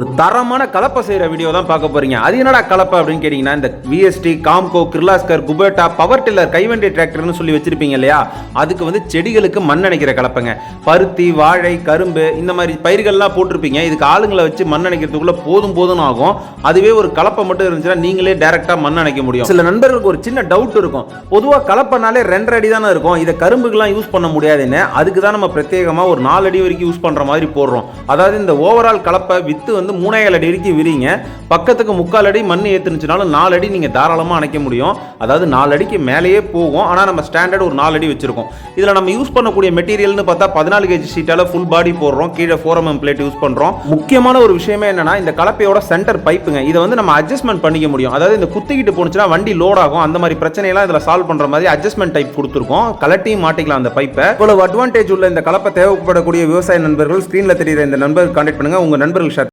ஒரு தரமான கலப்பை செய்கிற வீடியோ தான் பார்க்க போறீங்க. அது என்னடா கலப்பை அப்படின்னு கேட்டிங்கன்னா இந்த VST Kamco Kirloskar Kubota power tiller கைவண்டி டிராக்டர்னு சொல்லி வச்சிருப்பீங்க இல்லையா? அதுக்கு வந்து செடிகளுக்கு மண் அணைக்கிற கலப்பைங்க. பருத்தி வாழை கரும்பு இந்த மாதிரி பயிர்கள்லாம் போட்டிருப்பீங்க. இதுக்கு ஆளுங்களை வச்சு மண் அணைக்கிறதுக்குள்ள போதும் போதும் ஆகும். அதுவே ஒரு கலப்பை மட்டும் இருந்துச்சுன்னா நீங்களே டேரெக்டாக மண் அணைக்க முடியும். சில நண்பர்களுக்கு ஒரு சின்ன டவுட் இருக்கும். பொதுவாக கலப்பைனாலே ரெண்டரை அடி தானே இருக்கும். இதை கரும்புக்கெல்லாம் யூஸ் பண்ண முடியாதுன்னு. அதுக்கு தான் நம்ம பிரத்யேகமாக ஒரு நாலு அடி வரைக்கும் யூஸ் பண்ணுற மாதிரி போடுறோம். அதாவது இந்த ஓவரால் கலப்பை வித்து வந்து மூணேகால் அடி வரைக்கும் விரிங்க. பக்கத்துக்கு முக்கால் அடி மண் ஏற்றுனுச்சுனாலும் நாலு அடி நீங்கள் தாராளமாக அணைக்க முடியும். அதாவது நாலு அடிக்கு மேலேயே போகும். ஆனால் நம்ம ஸ்டாண்டர்ட் ஒரு நாலு அடி வச்சிருக்கோம். இதில் நம்ம யூஸ் பண்ணக்கூடிய மெட்டீரியல்னு பார்த்தா பதினாலு கேஜி சீட்டால் ஃபுல் பாடி போடுறோம். கீழே ஃபோர் பிளேட் யூஸ் பண்ணுறோம் முக்கியமான ஒரு விஷயமே என்னன்னா இந்த கலப்பையோட சென்டர் பைப்புங்க இதை வந்து நம்ம அட்ஜஸ்ட்மெண்ட் பண்ணிக்க முடியும். அதாவது இந்த குத்திக்கிட்டு போனுச்சுன்னா வண்டி லோட் ஆகும். அந்த மாதிரி பிரச்சனையெல்லாம் இதில் சால்வ் பண்ணுற மாதிரி அட்ஜஸ்ட்மெண்ட் டைப் கொடுத்துருக்கோம். கலட்டியும் மாட்டிக்கலாம் அந்த பைப்பை இவ்வளவு அட்வான்டேஜ் உள்ள இந்த கலப்பை தேவைப்படக்கூடிய விவசாய நண்பர்கள் ஸ்க்ரீனில் தெரியுற இந்த நண்பர்கள் கான்டாக்ட் பண்ணுங்க. உங்க நண்பர்கள் ஷேர்